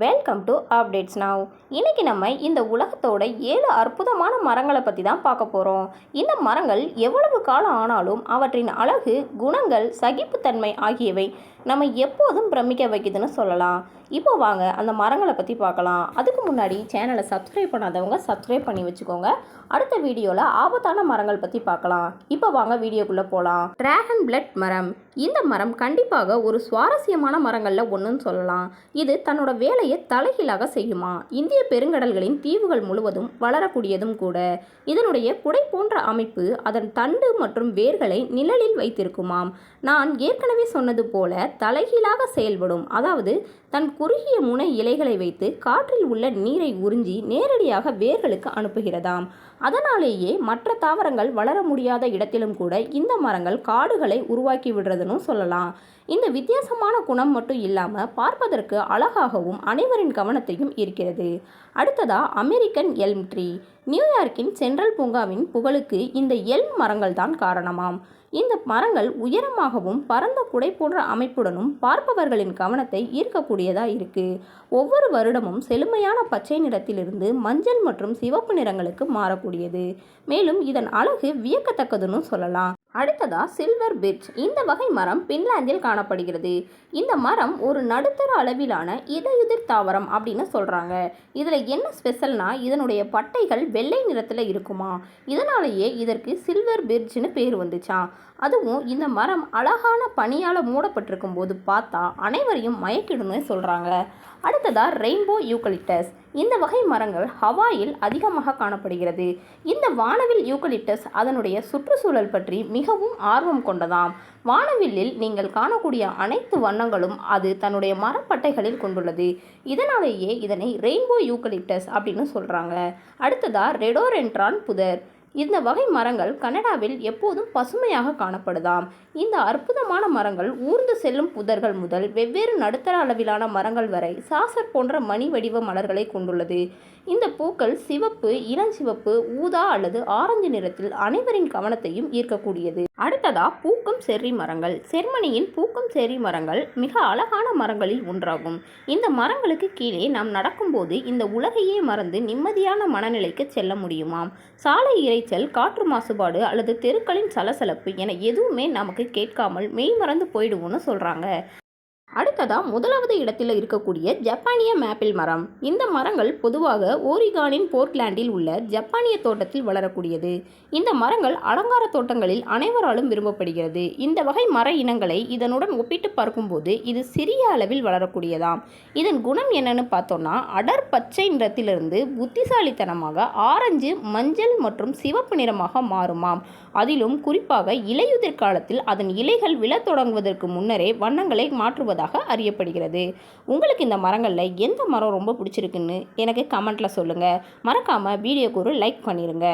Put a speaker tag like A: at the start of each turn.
A: Welcome to updates நாவ் இன்னைக்கு நம்ம இந்த உலகத்தோட ஏழு அற்புதமான மரங்களை பற்றி தான் பார்க்க போகிறோம் இந்த மரங்கள் எவ்வளவு காலம் ஆனாலும் அவற்றின் அழகு குணங்கள் சகிப்புத்தன்மை ஆகியவை நம்ம எப்போதும் பிரமிக்க வைக்குதுன்னு சொல்லலாம். இப்போ வாங்க அந்த மரங்களை பற்றி பார்க்கலாம். அதுக்கு முன்னாடி சேனலை சப்ஸ்கிரைப் பண்ணாதவங்க சப்ஸ்கிரைப் பண்ணி வச்சுக்கோங்க. அடுத்த வீடியோவில் ஆபத்தான மரங்கள் பற்றி பார்க்கலாம். இப்போ வாங்க வீடியோக்குள்ளே போகலாம் டிராகன் பிளட் மரம். இந்த மரம் கண்டிப்பாக ஒரு சுவாரஸ்யமான மரங்களில் ஒன்றுன்னு சொல்லலாம். இது தன்னோட வேலையை தலைகீழாக செய்யுமா? இந்திய பெருங்கடல்களின் தீவுகள் முழுவதும் வளரக்கூடியதும் கூட. இதனுடைய குடை போன்ற அமைப்பு அதன் தண்டு மற்றும் வேர்களை நிழலில் வைத்திருக்குமாம். நான் ஏற்கனவே சொன்னது போல தலைகீழாக செயல்படும். அதாவது தன் குறுகிய முனை இலைகளை வைத்து காற்றில் உள்ள நீரை உறிஞ்சி நேரடியாக வேர்களுக்கு அனுப்புகிறதாம். அதனாலேயே மற்ற தாவரங்கள் வளர முடியாத இடத்திலும் கூட இந்த மரங்கள் காடுகளை உருவாக்கி விடுறதுன்னு சொல்லலாம். இந்த வித்தியாசமான குணம் மட்டும் இல்லாமல் பார்ப்பதற்கு அழகாகவும் அனைவரின் கவனத்தையும் ஈர்க்கிறது. அடுத்ததா அமெரிக்கன் எல்ம் ட்ரீ. நியூயார்க்கின் சென்ட்ரல் பூங்காவின் புகழுக்கு இந்த எல் மரங்கள் தான் காரணமாம். இந்த மரங்கள் உயரமாகவும் பரந்த குடை போன்ற அமைப்புடனும் பார்ப்பவர்களின் கவனத்தை ஈர்க்கக்கூடியதாக இருக்கு. ஒவ்வொரு வருடமும் செழுமையான பச்சை நிறத்திலிருந்து மஞ்சள் மற்றும் சிவப்பு நிறங்களுக்கு மாறக்கூடியது. மேலும் இதன் அழகு வியக்கத்தக்கதுன்னு சொல்லலாம். அடுத்ததா சில்வர் பிர்ச் இந்த வகை மரம் பின்லாந்தில் காணப்படுகிறது. இந்த மரம் ஒரு நடுத்தர அளவிலான இலையுதிர் தாவரம் அப்படின்னு சொல்கிறாங்க இதில் என்ன ஸ்பெஷல்னா இதனுடைய பட்டைகள் வெள்ளை நிறத்தில் இருக்குமா? இதனாலேயே இதற்கு சில்வர் பிரிட்ஜ்னு பேர் வந்துச்சான் அதுவும் இந்த மரம் அழகான பனியால் மூடப்பட்டிருக்கும் போது பார்த்தா அனைவரையும் மயக்கிடும்னு சொல்கிறாங்க அடுத்ததாக ரெயின்போ யூக்கலிப்டஸ் இந்த வகை மரங்கள் ஹவாயில் அதிகமாக காணப்படுகிறது. இந்த வானவில் யூக்கலிப்டஸ் அதனுடைய சுற்றுச்சூழல் பற்றி மிகவும் ஆர்வம் கொண்டதாம். வானவில்லில் நீங்கள் காணக்கூடிய அனைத்து வண்ணங்களும் அது தன்னுடைய மரப்பட்டைகளில் கொண்டுள்ளது. இதனாலேயே இதனை ரெயின்போ யூக்கலிப்டஸ் அப்படின்னு சொல்கிறாங்க அடுத்ததா ரெடோரென்ட்ரான் புதர். இந்த வகை மரங்கள் கனடாவில் எப்போதும் பசுமையாக காணப்படுதாம். இந்த அற்புதமான மரங்கள் ஊர்ந்து செல்லும் புதர்கள் முதல் வெவ்வேறு நடுத்தர அளவிலான மரங்கள் வரை சாசர் போன்ற மணி வடிவ மலர்களை கொண்டுள்ளது. இந்த பூக்கள் சிவப்பு இளஞ்சிவப்பு ஊதா அல்லது ஆரஞ்சு நிறத்தில் அனைவரின் கவனத்தையும் ஈர்க்கக்கூடியது. அடுத்ததா பூக்கும் செர்ரி மரங்கள். செர்மனியின் பூக்கும் செர்ரி மரங்கள் மிக அழகான மரங்களில் ஒன்றாகும். இந்த மரங்களுக்கு கீழே நாம் நடக்கும்போது இந்த உலகையே மறந்து நிம்மதியான மனநிலைக்கு செல்ல முடியுமாம்? சாலை இரைச்சல் காற்று மாசுபாடு அல்லது தெருக்களின் சலசலப்பு என எதுவுமே நமக்கு கேட்காமல் மெய் மறந்து போயிடுவோம்னு சொல்கிறாங்க அடுத்ததாக முதலாவது இடத்தில் இருக்கக்கூடிய ஜப்பானிய மேப்பிள் மரம். இந்த மரங்கள் பொதுவாக ஓரிகானின் போர்ட்லாண்டில் உள்ள ஜப்பானிய தோட்டத்தில் வளரக்கூடியது. இந்த மரங்கள் அலங்கார தோட்டங்களில் அனைவராலும் விரும்பப்படுகிறது. இந்த வகை மர இனங்களை இதனுடன் ஒப்பிட்டு பார்க்கும்போது இது சிறிய அளவில் வளரக்கூடியதாம். இதன் குணம் என்னன்னு பார்த்தோம்னா அடர் பச்சை நிறத்திலிருந்து புத்திசாலித்தனமாக ஆரஞ்சு மஞ்சள் மற்றும் சிவப்பு நிறமாக மாறுமாம். அதிலும் குறிப்பாக இலையுதிர் காலத்தில் அதன் இலைகள் விழத் தொடங்குவதற்கு முன்னரே வண்ணங்களை இருப்பதாக அறியப்படுகிறது. உங்களுக்கு இந்த மரங்களில் எந்த மரம் ரொம்ப பிடிச்சிருக்குன்னு எனக்கு கமெண்ட்டில் சொல்லுங்கள் மறக்காமல் வீடியோக்கு ஒரு லைக் பண்ணிடுங்க